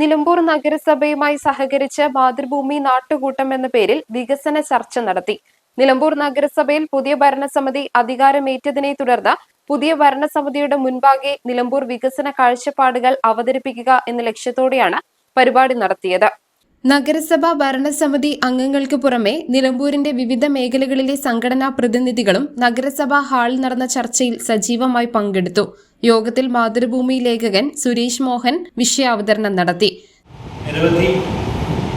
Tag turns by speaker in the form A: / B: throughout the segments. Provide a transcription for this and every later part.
A: Nilambur നഗരസഭയുമായി സഹകരിച്ച് മാതൃഭൂമി നാട്ടുകൂട്ടം എന്ന പേരിൽ വികസന ചർച്ച നടത്തി. നിലമ്പൂർ നഗരസഭയിൽ പുതിയ ഭരണസമിതി അധികാരമേറ്റതിനെ തുടർന്ന് പുതിയ ഭരണസമിതിയുടെ മുൻപാകെ നിലമ്പൂർ വികസന കാഴ്ചപ്പാടുകൾ അവതരിപ്പിക്കുക എന്ന ലക്ഷ്യത്തോടെയാണ് പരിപാടി നടത്തിയത്. നഗരസഭാ ഭരണസമിതി അംഗങ്ങൾക്ക് പുറമെ നിലമ്പൂരിന്റെ വിവിധ മേഖലകളിലെ സംഘടനാ പ്രതിനിധികളും നഗരസഭാ ഹാളിൽ നടന്ന ചർച്ചയിൽ സജീവമായി പങ്കെടുത്തു. യോഗത്തിൽ മാതൃഭൂമി ലേഖകൻ സുരേഷ് മോഹൻ വിഷയാവതരണം നടത്തി.
B: നിരവധി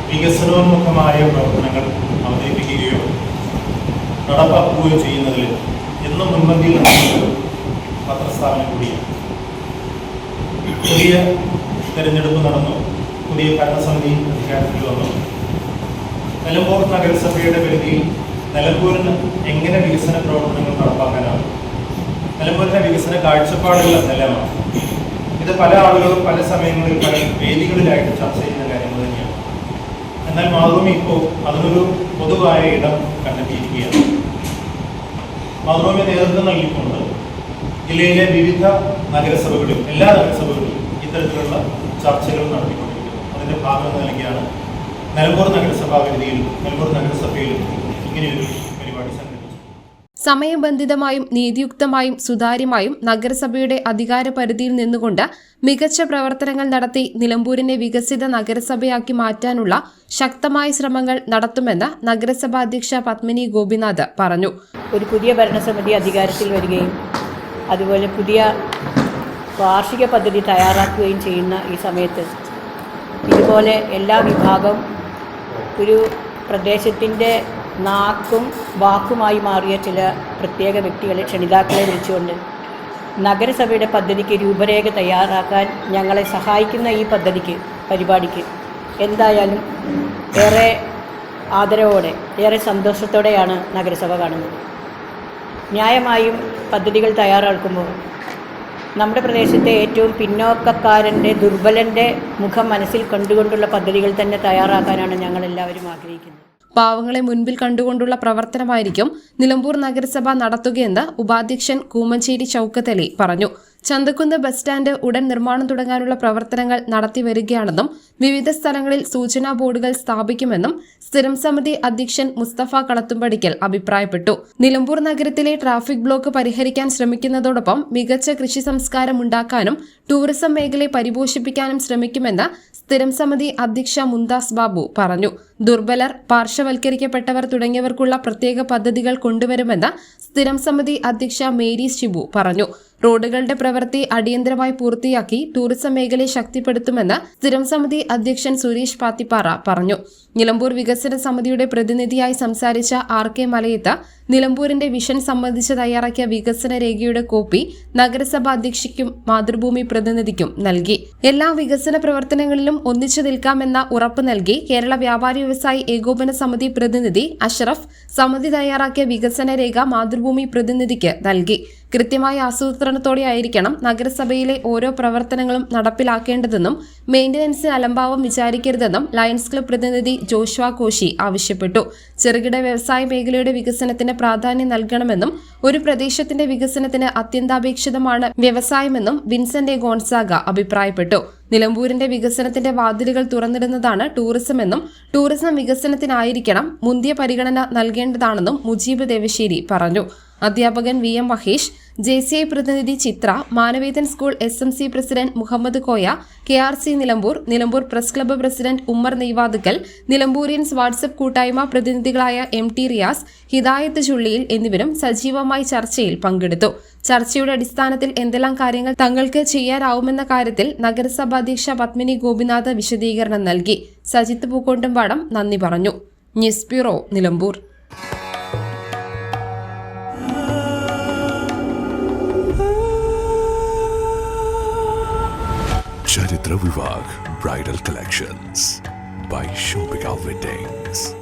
B: വികസനോന്മുഖമായ പ്രവർത്തനങ്ങൾ അവതരിപ്പിക്കുകയോ നടപ്പാക്കുകയോ ചെയ്യുന്നതിൽ എന്നും മുൻപന്തിയിൽ പത്രസ്ഥാപനം കൂടിയാണ്. പുതിയ തെരഞ്ഞെടുപ്പ് നടന്നു. പുതിയ ഭരണസമിതി അധികാരത്തിൽ വന്നു. നിലമ്പൂർ നഗരസഭയുടെ പരിധിയിൽ നിലമ്പൂരിന് എങ്ങനെ വികസന പ്രവർത്തനങ്ങൾ നടപ്പാക്കാനാണ് നിലമ്പൂരിന്റെ വികസന കാഴ്ചപ്പാടുകൾ നിലമാണ് ഇത് പല ആളുകളും പല സമയങ്ങളിൽ പല വേദികളിലായിട്ട് ചർച്ച ചെയ്യുന്ന കാര്യങ്ങൾ തന്നെയാണ്. എന്നാൽ മാതൃഭൂമി ഇപ്പോൾ അതിനൊരു പൊതുവായ ഇടം കണ്ടെത്തിയിരിക്കുകയാണ്. മാതൃഭൂമി നേതൃത്വം നൽകിക്കൊണ്ട് ജില്ലയിലെ വിവിധ നഗരസഭകളിൽ എല്ലാ നഗരസഭകളിലും ഇത്തരത്തിലുള്ള ചർച്ചകൾ നടത്തിക്കൊണ്ടിരിക്കുന്നു അതിന്റെ നൽകിയാണ് നിലമ്പൂർ നഗരസഭാ വേദിയിലും നിലമ്പൂർ നഗരസഭയിലും ഇങ്ങനെയൊരു പരിപാടി
A: സമയബന്ധിതമായും നീതിയുക്തമായും സുതാര്യമായും നഗരസഭയുടെ അധികാര പരിധിയിൽ നിന്നുകൊണ്ട് മികച്ച പ്രവർത്തനങ്ങൾ നടത്തി നിലമ്പൂരിനെ വികസിത നഗരസഭയാക്കി മാറ്റാനുള്ള ശക്തമായ ശ്രമങ്ങൾ നടത്തുമെന്ന് നഗരസഭാ അധ്യക്ഷ പത്മിനി ഗോപിനാഥ് പറഞ്ഞു.
C: ഒരു പുതിയ ഭരണസമിതി അധികാരത്തിൽ വരികയും അതുപോലെ പുതിയ വാർഷിക പദ്ധതി തയ്യാറാക്കുകയും ചെയ്യുന്ന ഈ സമയത്ത് ഇതുപോലെ എല്ലാ വിഭാഗം ഒരു പ്രദേശത്തിന്റെ നാക്കും വാക്കുമായി മാറിയ ചില പ്രത്യേക വ്യക്തികളെ ക്ഷണിതാക്കളെ വിളിച്ചുകൊണ്ട് നഗരസഭയുടെ പദ്ധതിക്ക് രൂപരേഖ തയ്യാറാക്കാൻ ഞങ്ങളെ സഹായിക്കുന്ന ഈ പദ്ധതിക്ക് പരിപാടിക്ക് എന്തായാലും ഏറെ ആദരവോടെ ഏറെ സന്തോഷത്തോടെയാണ് നഗരസഭ കാണുന്നത്. ന്യായമായും പദ്ധതികൾ തയ്യാറാക്കുമ്പോൾ നമ്മുടെ പ്രദേശത്തെ ഏറ്റവും പിന്നോക്കക്കാരന്റെ ദുർബലന്റെ മുഖം മനസ്സിൽ കണ്ടുകൊണ്ടുള്ള പദ്ധതികൾ തന്നെ തയ്യാറാക്കാനാണ് ഞങ്ങൾ എല്ലാവരും ആഗ്രഹിക്കുന്നത്.
A: പാവങ്ങളെ മുൻപിൽ കണ്ടുകൊണ്ടുള്ള പ്രവർത്തനമായിരിക്കും നിലമ്പൂർ നഗരസഭ നടത്തുകയെന്ന് ഉപാധ്യക്ഷൻ കൂമഞ്ചേരി ചൌക്കത്തലി പറഞ്ഞു. ചന്തക്കുന്ന് ബസ് സ്റ്റാൻഡ് ഉടൻ നിർമ്മാണം തുടങ്ങാനുള്ള പ്രവർത്തനങ്ങൾ നടത്തിവരികയാണെന്നും വിവിധ സ്ഥലങ്ങളിൽ സൂചനാ ബോർഡുകൾ സ്ഥാപിക്കുമെന്നും സ്ഥിരം സമിതി അധ്യക്ഷൻ മുസ്തഫ കളത്തുംപടിക്കൽ അഭിപ്രായപ്പെട്ടു. നിലമ്പൂർ നഗരത്തിലെ ട്രാഫിക് ബ്ലോക്ക് പരിഹരിക്കാൻ ശ്രമിക്കുന്നതോടൊപ്പം മികച്ച കൃഷി സംസ്കാരം ഉണ്ടാക്കാനും ടൂറിസം മേഖലയെ പരിപോഷിപ്പിക്കാനും ശ്രമിക്കുമെന്ന് സ്ഥിരം സമിതി അധ്യക്ഷ മുന്താസ് ബാബു പറഞ്ഞു. ദുർബലർ പാർശ്വവൽക്കരിക്കപ്പെട്ടവർ തുടങ്ങിയവർക്കുള്ള പ്രത്യേക പദ്ധതികൾ കൊണ്ടുവരുമെന്ന് സ്ഥിരം സമിതി അധ്യക്ഷ മേരി ഷിബു പറഞ്ഞു. റോഡുകളുടെ പ്രവൃത്തി അടിയന്തരമായി പൂർത്തിയാക്കി ടൂറിസം മേഖലയെ ശക്തിപ്പെടുത്തുമെന്ന് സ്ഥിരം സമിതി അധ്യക്ഷൻ സുരേഷ് പാത്തിപ്പാറ പറഞ്ഞു. നിലമ്പൂർ വികസന സമിതിയുടെ പ്രതിനിധിയായി സംസാരിച്ച ആർ കെ മലയത്ത് നിലമ്പൂരിന്റെ വിഷൻ സംബന്ധിച്ച് തയ്യാറാക്കിയ വികസന രേഖയുടെ കോപ്പി നഗരസഭാ അധ്യക്ഷയ്ക്കും മാതൃഭൂമി പ്രതിനിധിക്കും നൽകി. എല്ലാ വികസന പ്രവർത്തനങ്ങളിലും ഒന്നിച്ചു നിൽക്കാമെന്ന ഉറപ്പ് നൽകി കേരള വ്യാപാരി വ്യവസായി ഏകോപന സമിതി പ്രതിനിധി അഷറഫ് സമിതി തയ്യാറാക്കിയ വികസന രേഖ മാതൃഭൂമി പ്രതിനിധിക്ക് നൽകി. കൃത്യമായ ആസൂത്രണത്തോടെ ആയിരിക്കണം നഗരസഭയിലെ ഓരോ പ്രവർത്തനങ്ങളും നടപ്പിലാക്കേണ്ടതെന്നും മെയിന്റനൻസ് അലംഭാവം വിചാരിക്കരുതെന്നും ലയൺസ് ക്ലബ് പ്രതിനിധി ജോഷ്വ കോശി ആവശ്യപ്പെട്ടു. ചെറുകിട വ്യവസായ മേഖലയുടെ വികസനത്തിന് പ്രാധാന്യം നൽകണമെന്നും ഒരു പ്രദേശത്തിന്റെ വികസനത്തിന് അത്യന്താപേക്ഷിതമാണ് വ്യവസായമെന്നും വിൻസെന്റ് ഗോൺസാഗ അഭിപ്രായപ്പെട്ടു. നിലമ്പൂരിന്റെ വികസനത്തിന്റെ വാതിലുകൾ തുറന്നിടുന്നതാണ് ടൂറിസമെന്നും ടൂറിസം വികസനത്തിനായിരിക്കണം മുന്തിയ പരിഗണന നൽകേണ്ടതാണെന്നും മുജീബ് ദേവശ്ശേരി പറഞ്ഞു. അധ്യാപകൻ V M Mahesh J C I പ്രതിനിധി Chitra Manavedan school S M C president Muhammad Koya K R C Nilambur Nilambur press club president Ummer Neyvathukkal Nilamburians WhatsApp കൂട്ടായ്മ പ്രതിനിധികളായ എം ടി റിയാസ് ഹിദായത്ത് ചുള്ളിയിൽ എന്നിവരും സജീവമായി ചർച്ചയിൽ പങ്കെടുത്തു. ചർച്ചയുടെ അടിസ്ഥാനത്തിൽ എന്തെല്ലാം കാര്യങ്ങൾ തങ്ങൾക്ക് ചെയ്യാനാവുമെന്ന കാര്യത്തിൽ നഗരസഭാ അധ്യക്ഷ പത്മിനി ഗോപിനാഥ് വിശദീകരണം നൽകി. സജിത്ത് പൂക്കോട്ടുംപാടം നന്ദി പറഞ്ഞു. News bureau Nilambur.
D: Ravivag Bridal Collections by Shobika Weddings.